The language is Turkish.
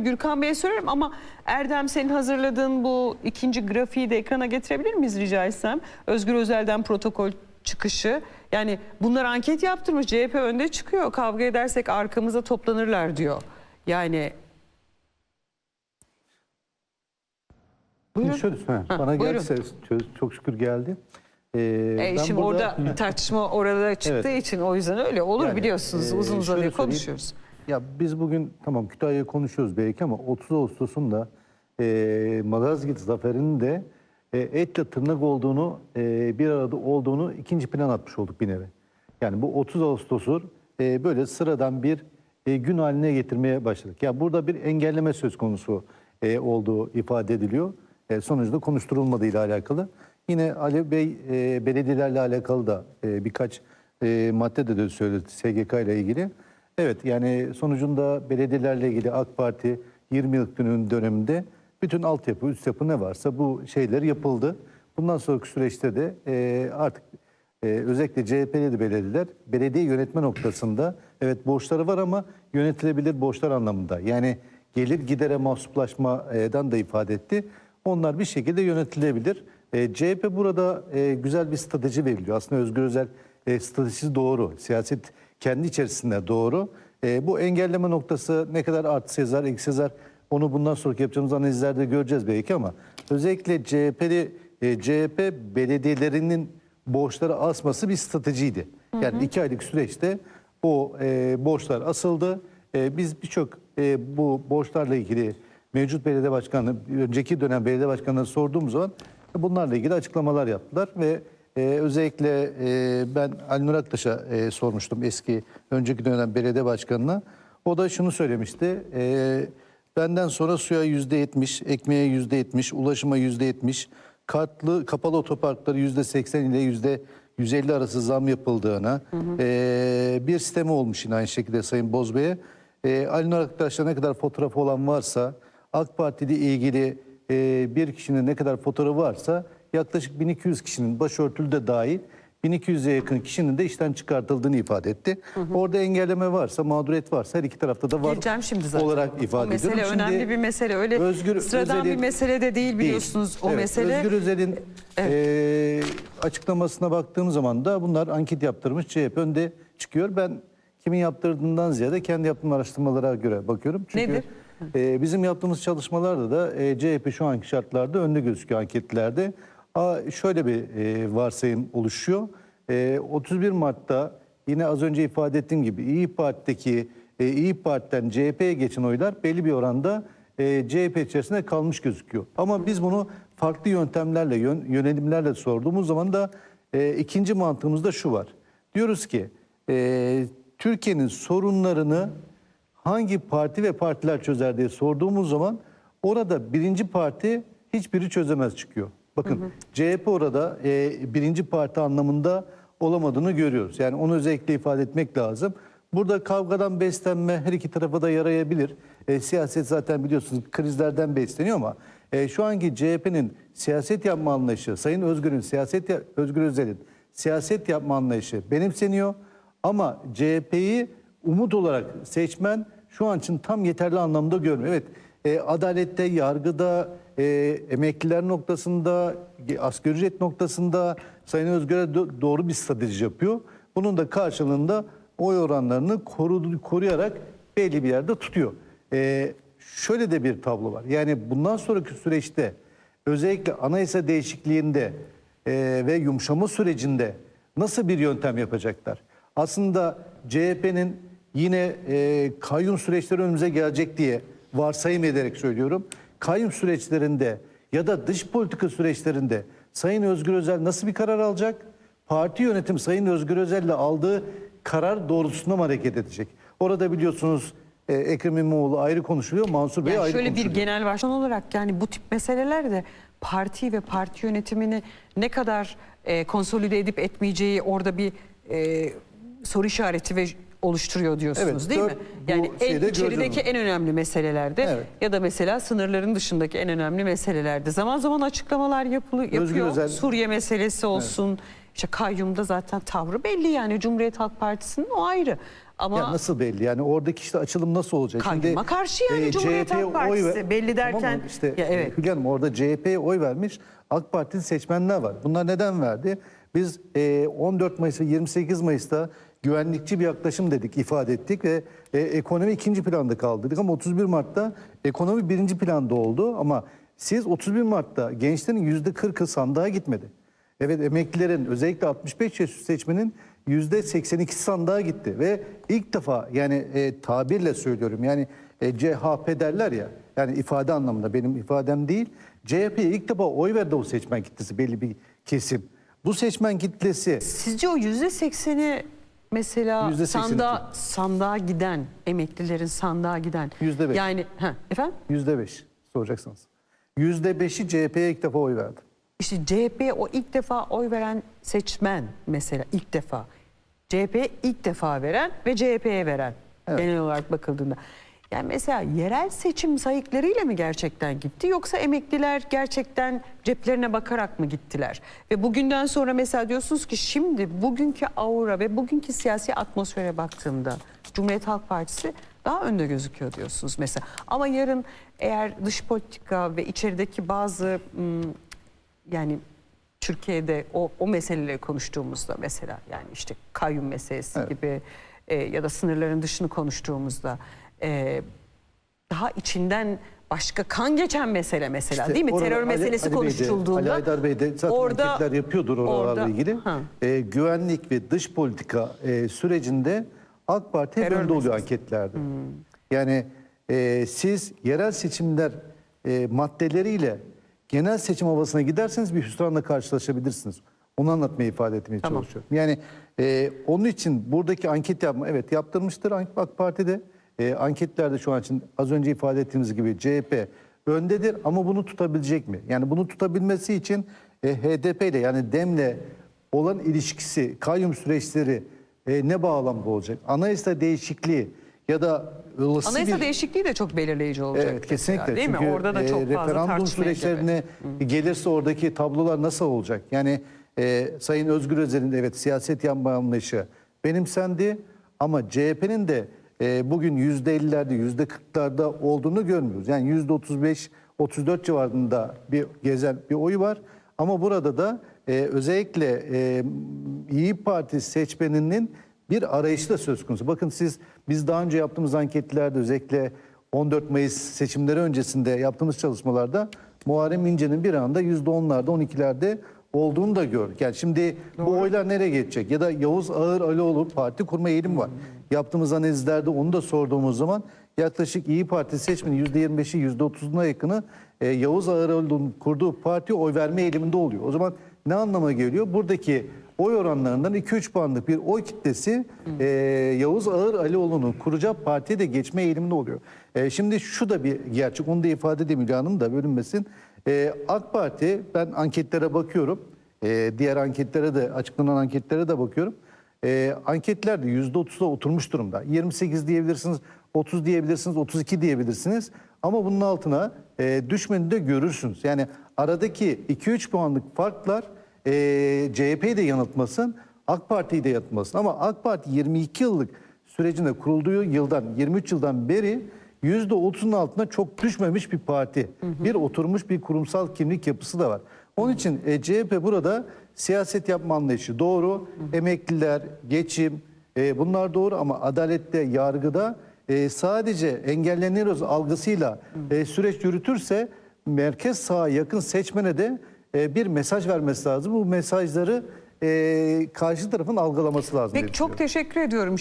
Gürkan Bey'e sorarım ama Erdem senin hazırladığın bu ikinci grafiği de ekrana getirebilir miyiz rica etsem? Özgür Özel'den protokol çıkışı. Yani bunlar anket yaptırmış CHP önde çıkıyor. Kavga edersek arkamıza toplanırlar diyor. Yani Buyurun. Şöyle, Ha, bana buyurun. çö- çok şükür geldi. Ee, E, ben şimdi burada- orada tartışma orada çıktığı Evet. için o yüzden öyle olur Yani, biliyorsunuz e, uzun şöyle uzadıya söyleyeyim. Ya biz bugün tamam Kütahya'yı konuşuyoruz belki ama 30 Ağustos'un da e, Malazgirt zaferinin de e, etle tırnak olduğunu, e, bir arada olduğunu ikinci plan atmış olduk bir nevi. Yani bu 30 Ağustos'u e, böyle sıradan bir e, gün haline getirmeye başladık. Ya burada bir engelleme söz konusu e, olduğu ifade ediliyor. E, sonuçta konuşturulmadığıyla alakalı. Yine Ali Bey e, belediyelerle alakalı da e, birkaç e, madde de, de söyledi SGK ile ilgili. Evet yani sonucunda belediyelerle ilgili AK Parti 20 yıllık döneminde bütün altyapı, üst yapı ne varsa bu şeyler yapıldı. Bundan sonraki süreçte de e, artık e, özellikle CHP'li belediyeler belediye yönetme noktasında evet borçları var ama yönetilebilir borçlar anlamında. Yani gelir gidere mahsuplaşmadan da ifade etti. Onlar bir şekilde yönetilebilir. E, CHP burada e, güzel bir strateji veriliyor. Aslında Özgür Özel e, stratejisi doğru. Siyaset kendi içerisinde doğru. E, bu engelleme noktası ne kadar artı yazar, eksi yazar onu bundan sonraki yapacağımız analizlerde göreceğiz belki ama özellikle CHP'li e, CHP belediyelerinin borçları asması bir stratejiydi. Yani iki aylık süreçte o e, borçlar asıldı. E, biz birçok e, bu borçlarla ilgili mevcut belediye başkanı, önceki dönem belediye başkanına sorduğumuz zaman bunlarla ilgili açıklamalar yaptılar ve e, özellikle e, ben Ali Nur Aktaş'a e, sormuştum eski önceki dönem belediye başkanına. O da şunu söylemişti. E, benden sonra suya yüzde yetmiş, ekmeğe yüzde yetmiş, ulaşıma yüzde yetmiş, kartlı kapalı otoparkları yüzde seksen ile yüzde 150 arası zam yapıldığına, e, bir sistemi olmuş yine aynı şekilde Sayın Bozbey'e. E, Ali Nur Aktaş'ta ne kadar fotoğrafı olan varsa, AK Parti ile ilgili e, bir kişinin ne kadar fotoğrafı varsa yaklaşık 1200 kişinin başörtülü de dahil 1200'e yakın kişinin de işten çıkartıldığını ifade etti. Orada engelleme varsa, mağduriyet varsa her iki tarafta da var Geleceğim şimdi zaten. olarak ifade o mesele ediyorum. Şimdi önemli bir mesele. Öyle Özgür sıradan bir Özel'in- mesele de değil biliyorsunuz o Evet, mesele. Özgür Özel'in e, açıklamasına baktığım zaman da bunlar anket yaptırmış CHP önde çıkıyor. Ben kimin yaptırdığından ziyade kendi yaptığım araştırmalara göre bakıyorum. Çünkü Nedir? e, bizim yaptığımız çalışmalarda da e, CHP şu anki şartlarda önde gözüküyor anketlerde. Şöyle bir e, varsayım oluşuyor. E, 31 Mart'ta yine az önce ifade ettiğim gibi İyi Parti'deki e, İyi Parti'den CHP'ye geçen oylar belli bir oranda e, CHP içerisinde kalmış gözüküyor. Ama biz bunu farklı yöntemlerle, yön, yönelimlerle sorduğumuz zaman da e, ikinci mantığımızda şu var. Diyoruz ki e, Türkiye'nin sorunlarını hangi parti ve partiler çözer diye sorduğumuz zaman orada birinci parti hiçbiri çözemez çıkıyor. Bakın CHP orada e, birinci parti anlamında olamadığını görüyoruz. Yani onu özellikle ifade etmek lazım. Burada kavgadan beslenme her iki tarafa da yarayabilir. E, siyaset zaten biliyorsunuz krizlerden besleniyor ama e, şu anki CHP'nin siyaset yapma anlayışı, Sayın Özgür'ün siyaset ya- Özgür Özel'in siyaset yapma anlayışı benimseniyor. Ama CHP'yi umut olarak seçmen şu an için tam yeterli anlamda görmüyor. Evet e, adalette, yargıda, e, emekliler noktasında, asgari ücret noktasında Sayın Özgür'e do- doğru bir strateji yapıyor. Bunun da karşılığında oy oranlarını korudu, koruyarak belli bir yerde tutuyor. E, şöyle de bir tablo var. Yani bundan sonraki süreçte özellikle anayasa değişikliğinde e, ve yumuşama sürecinde nasıl bir yöntem yapacaklar? Aslında CHP'nin yine e, kayyum süreçleri önümüze gelecek diye varsayım ederek söylüyorum. Kayyum süreçlerinde ya da dış politika süreçlerinde Sayın Özgür Özel nasıl bir karar alacak? Parti yönetim Sayın Özgür Özel'le aldığı karar doğrultusunda mı hareket edecek? Orada biliyorsunuz e, Ekrem İmamoğlu ayrı konuşuluyor, Mansur Bey Yani ayrı şöyle bir konuşuluyor. genel başkan olarak yani bu tip meseleler de parti ve parti yönetimini ne kadar e, konsolide edip etmeyeceği orada bir e, soru işareti ve oluşturuyor diyorsunuz Evet, değil mi? Yani en içerideki en önemli meselelerde Evet. ya da mesela sınırların dışındaki en önemli meselelerde zaman zaman açıklamalar yapılı, yapıyor. Özel- Suriye meselesi olsun. işte kayyumda zaten tavrı belli yani Cumhuriyet Halk Partisi'nin o ayrı. Ama Ya nasıl belli? Yani oradaki işte açılım nasıl olacak? Kayyuma karşı yani Cumhuriyet CHP 'ye Halk Partisi. ver- Belli Tamam derken- mı? işte Ya evet. Hülya Hanım orada CHP'ye oy vermiş AK Parti'nin seçmenler var. Bunlar neden verdi? Biz e, 14 Mayıs ve 28 Mayıs'ta güvenlikçi bir yaklaşım dedik, ifade ettik ve e, ekonomi ikinci planda kaldı dedik ama 31 Mart'ta ekonomi birinci planda oldu ama siz 31 Mart'ta gençlerin %40'ı sandığa gitmedi. Evet emeklilerin özellikle 65 yaş üstü seçmenin %82 sandığa gitti ve ilk defa yani e, tabirle söylüyorum yani e, CHP derler ya yani ifade anlamında benim ifadem değil. CHP'ye ilk defa oy verdi o seçmen kitlesi belli bir kesim. Bu seçmen kitlesi Sizce o yüzde sekseni mesela Yüzde seksen sandığa, sandığa giden, emeklilerin sandığa giden. Yüzde beş. Yani ha, efendim? %5 soracaksınız. %5'i CHP'ye ilk defa oy verdi. İşte CHP o ilk defa oy veren seçmen mesela ilk defa. CHP ilk defa veren ve CHP'ye veren genel olarak bakıldığında. Yani mesela yerel seçim sayıklarıyla mı gerçekten gitti yoksa emekliler gerçekten ceplerine bakarak mı gittiler? Ve bugünden sonra mesela diyorsunuz ki şimdi bugünkü aura ve bugünkü siyasi atmosfere baktığımda Cumhuriyet Halk Partisi daha önde gözüküyor diyorsunuz mesela. Ama yarın eğer dış politika ve içerideki bazı yani Türkiye'de o, o meseleleri konuştuğumuzda mesela yani işte kayyum meselesi Evet. gibi e, ya da sınırların dışını konuştuğumuzda e, daha içinden başka kan geçen mesele mesela İşte değil mi? Terör Ali- meselesi Ali Bey de, konuşulduğunda Ali Aydar Bey de zaten orada- anketler yapıyordur oralarla orada- ilgili. Ha. Ee, güvenlik ve dış politika e, sürecinde AK Parti hep Terör önde oluyor anketlerde. Yani e, siz yerel seçimler e, maddeleriyle genel seçim havasına giderseniz bir hüsranla karşılaşabilirsiniz. Onu anlatmaya ifade etmeye Tamam. çalışıyorum. Yani e, onun için buradaki anket yapma evet yaptırmıştır AK Parti'de. E, anketlerde şu an için az önce ifade ettiğimiz gibi CHP öndedir ama bunu tutabilecek mi? Yani bunu tutabilmesi için e, HDP ile yani DEM'le olan ilişkisi, kayyum süreçleri e, ne bağlamda olacak? Anayasa değişikliği ya da olası anayasa bir... değişikliği de çok belirleyici olacak. Evet kesinlikle. Değil Çünkü mi? Orada da e, çok fazla referandum süreçlerine gelirse oradaki tablolar nasıl olacak? Yani e, Sayın Özgür Özel'in evet siyaset yapma anlayışı benimsendi ama CHP'nin de e, bugün %50'lerde %40'larda olduğunu görmüyoruz. Yani %35 34 civarında bir gezen bir oy var. Ama burada da e, özellikle e, İyi Parti seçmeninin bir arayışı da söz konusu. Bakın siz biz daha önce yaptığımız anketlerde özellikle 14 Mayıs seçimleri öncesinde yaptığımız çalışmalarda Muharrem İnce'nin bir anda %10'larda 12'lerde olduğunu da gördük. Yani şimdi bu oylar nereye geçecek? Ya da Yavuz Ağır Alioğlu parti kurma eğilim var. Yaptığımız analizlerde onu da sorduğumuz zaman yaklaşık İyi Parti seçmenin %25'i %30'una yakını e, Yavuz Ağır Alioğlu'nun kurduğu parti oy verme eğiliminde oluyor. O zaman ne anlama geliyor? Buradaki oy oranlarından 2-3 puanlık bir oy kitlesi e, Yavuz Ağır Alioğlu'nun kuracağı partiye de geçme eğiliminde oluyor. E, şimdi şu da bir gerçek, onu da ifade edeyim Hülya Hanım da bölünmesin. E, AK Parti, ben anketlere bakıyorum, e, diğer anketlere de, açıklanan anketlere de bakıyorum. E, anketlerde %30'a oturmuş durumda. 28 diyebilirsiniz, 30 diyebilirsiniz, 32 diyebilirsiniz. Ama bunun altına e, düşmeni de görürsünüz. Yani aradaki 2-3 puanlık farklar e, CHP'yi de yanıltmasın, AK Parti'yi de yanıltmasın. Ama AK Parti 22 yıllık sürecinde kurulduğu yıldan, 23 yıldan beri %30'un altına çok düşmemiş bir parti. Bir oturmuş bir kurumsal kimlik yapısı da var. Onun için e, CHP burada siyaset yapma anlayışı doğru. Emekliler, geçim e, bunlar doğru ama adalette, yargıda e, sadece engelleniyoruz algısıyla e, süreç yürütürse merkez sağa yakın seçmene de e, bir mesaj vermesi lazım. Bu mesajları e, karşı tarafın algılaması lazım. Peki çok teşekkür ediyorum.